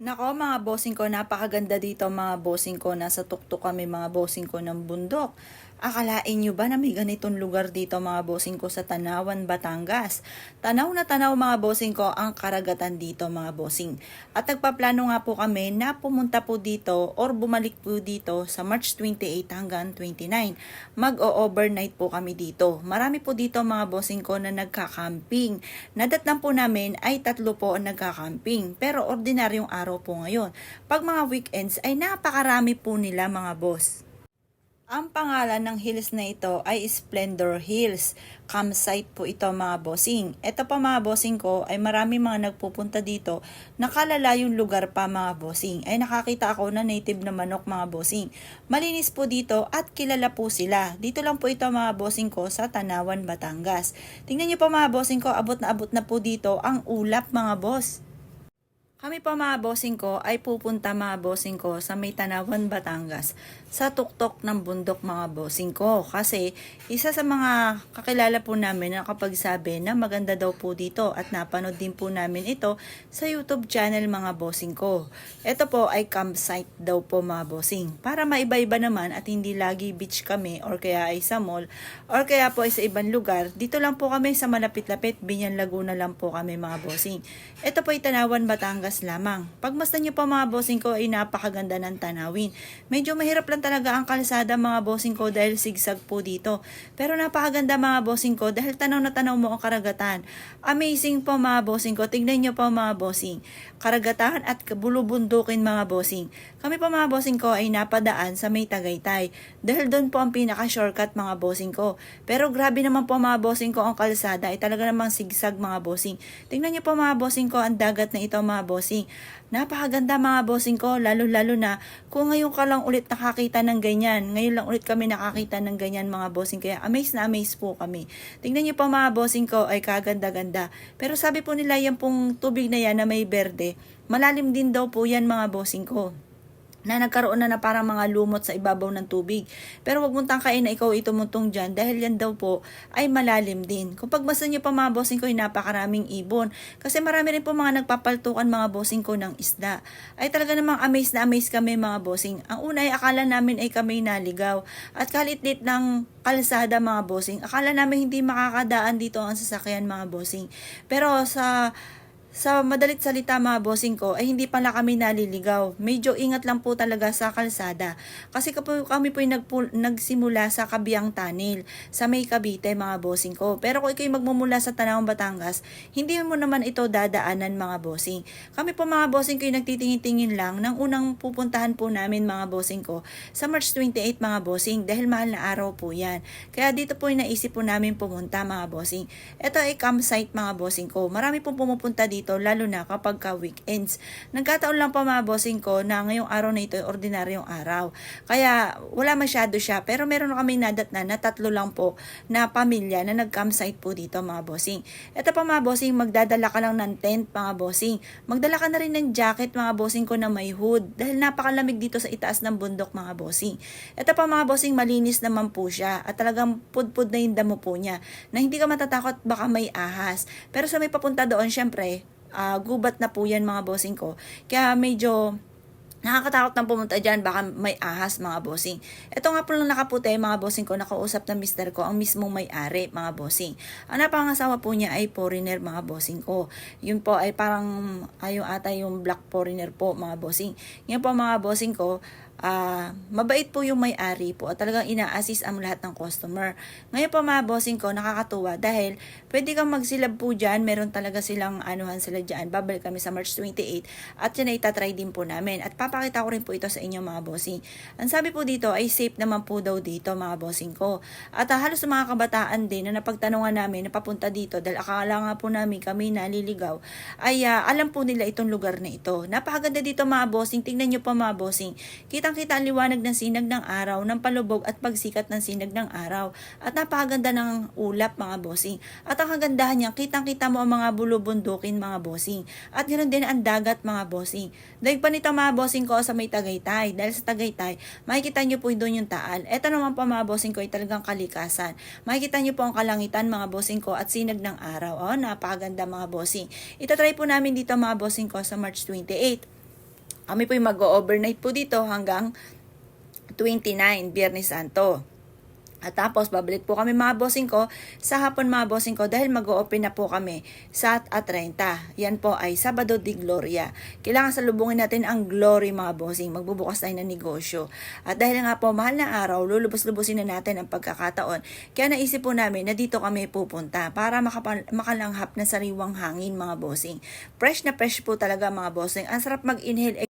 Nako mga bossing ko, napakaganda dito mga bossing ko. Nasa tuktok kami mga bossing ko ng bundok. Akalain nyo ba na may ganitong lugar dito mga bossing ko sa Tanawan, Batangas? Tanaw na tanaw mga bossing ko ang karagatan dito mga bossing. At nagpaplano nga po kami na pumunta po dito or bumalik po dito sa March 28 hanggang 29. Mag-o-overnight po kami dito. Marami po dito mga bossing ko na nagka-camping. Nadatnan po namin ay tatlo po ang nagka-camping. Pero ordinaryong araw po ngayon. Pag mga weekends ay napakarami po nila mga boss. Ang pangalan ng hills na ito ay Splendor Hills. Campsite po ito mga bossing. Ito pa mga bossing ko ay marami mga nagpupunta dito. Nakalala yung lugar pa mga bossing. Ay nakakita ako na native na manok mga bossing. Malinis po dito at kilala po sila. Dito lang po ito mga bossing ko sa Tanawan, Batangas. Tingnan niyo po mga bossing ko, abot na abot na po dito ang ulap mga boss. Kami pa mga bossing ko ay pupunta mga bossing ko sa may Tanawan, Batangas sa tuktok ng bundok mga bossing ko. Kasi isa sa mga kakilala po namin na kapag sabi na maganda daw po dito at napanood din po namin ito sa YouTube channel mga bossing ko. Ito po ay campsite daw po mga bossing. Para maiba-iba naman at hindi lagi beach kami or kaya ay sa mall or kaya po ay sa ibang lugar. Dito lang po kami sa malapit-lapit, Binyan Laguna lang po kami mga bossing. Ito po ay Tanawan, Batangas lamang. Pagmasdan niyo po mga bossing ko ay napakaganda ng tanawin. Medyo mahirap lang talaga ang kalsada mga bossing ko dahil sigsag po dito. Pero napakaganda mga bossing ko dahil tanaw na tanaw mo ang karagatan. Amazing po mga bossing ko. Tignan niyo po mga bossing. Karagatan at bulubundukin mga bossing. Kami po mga bossing ko ay napadaan sa may Tagaytay. Dahil doon po ang pinaka-shortcut mga bossing ko. Pero grabe naman po mga bossing ko ang kalsada ay talaga namang sigsag mga bossing. Tingnan niyo po mga bossing ko ang dagat na ito mga bossing. Napakaganda mga bossing ko, lalo-lalo na kung ngayon ka lang ulit nakakita ng ganyan. Ngayon lang ulit kami nakakita ng ganyan mga bossing. Kaya amaze na amaze po kami. Tingnan niyo po mga bossing ko ay kaganda-ganda. Pero sabi po nila yan pong tubig na yan na may berde, malalim din daw po yan mga bossing ko na nagkaroon na na parang mga lumot sa ibabaw ng tubig. Pero wag mong tangkain na ikaw itumuntong dyan dahil yan daw po ay malalim din. Kung pagmasan nyo pa mga bossing ko napakaraming ibon. Kasi marami rin po mga nagpapaltukan mga bossing ko ng isda. Ay talaga namang amaze na amaze kami mga bossing. Ang una ay akala namin ay kami naligaw. At kalit-lit ng kalsada mga bossing. Akala namin hindi makakadaan dito ang sasakyan mga bossing. Pero sa sa madalit salita mga bossing ko, ay hindi pala kami naliligaw. Medyo ingat lang po talaga sa kalsada. Kasi kapag kami po yung nagsimula sa Kabiang Tunnel, sa May Cavite mga bossing ko. Pero kung ikaw magmumula sa Tanawang Batangas, hindi mo naman ito dadaanan mga bossing. Kami po mga bossing ko yung nagtitingin-tingin lang ng unang pupuntahan po namin mga bossing ko sa March 28 mga bossing dahil mahal na araw po yan. Kaya dito po yung naisip po namin pumunta mga bossing. Ito ay campsite mga bossing ko. Marami pong pumupunta dito lalo na kapag ka weekends. Nagkataon lang bossing ko na ngayong araw na ito ay ordinaryong araw. Kaya wala masyado siya pero meron kami nadat na na tatlo lang po na pamilya na nag-campsite po dito mga bossing. Ito pa mga bossing, magdadala ka lang ng tent mga bossing. Magdala ka na rin ng jacket mga bossing ko na may hood dahil napakalamig dito sa itaas ng bundok mga bossing. Ito pa mga bossing, malinis naman po siya at talagang pudpud na yung damo po niya na hindi ka matatakot baka may ahas. Pero sa may papunta doon, syempre, ah, gubat na po yan mga bossing ko. Kaya medyo Nakakatakot nang pumunta dyan, baka may ahas mga bossing. Ito nga po lang nakaputi mga bossing ko, nakausap ng mister ko, ang mismong may-ari mga bossing. Ang napangasawa po niya ay foreigner mga bossing ko. Yun po ay parang ayon ata yung black foreigner po mga bossing. Ngayon po mga bossing ko, ah mabait po yung may-ari po at talagang ina-assist ang lahat ng customer. Ngayon po mga bossing ko, nakakatuwa dahil pwede kang magsilab po dyan, meron talaga silang anuhan sila dyan. Babalik kami sa March 28 at yun ay itatry din po namin. At papakita ko rin po ito sa inyo mga bossing. Ang sabi po dito ay safe naman po daw dito mga bossing ko. At ah, halos mga kabataan din na napagtanungan namin na papunta dito dahil akala nga po namin kami naliligaw ay ah, alam po nila itong lugar na ito. Napakaganda dito mga bossing. Tingnan nyo po mga bossing. Kitang-kita ang liwanag ng sinag ng araw, ng palubog at pagsikat ng sinag ng araw. At napakaganda ng ulap mga bossing. At ang kagandahan niya, kitang-kita mo ang mga bulubundukin mga bossing. At ganoon din ang dagat mga bossing. Dahil pa nito mga bossing ko sa may Tagaytay. Dahil sa Tagaytay, makikita nyo po doon yung taal. Ito naman po mga bossing ko ay talagang kalikasan. Makikita nyo po ang kalangitan mga bossing ko at sinag ng araw. Oh, napakaganda mga bossing. Itatry po namin dito mga bossing ko sa March 28. Kami po mag-overnight po dito hanggang 29, Biyernes Santo. At tapos, babalik po kami mga bossing ko sa hapon mga bossing ko dahil mag-open na po kami sa at 30. Yan po ay Sabado de Gloria. Kailangan salubungin natin ang glory mga bossing. Magbubukas tayo ng negosyo. At dahil nga po mahal na araw, lulubos-lubusin na natin ang pagkakataon. Kaya naisip po namin na dito kami pupunta para makalanghap na sariwang hangin mga bossing. Fresh na fresh po talaga mga bossing. Ang sarap mag-inhale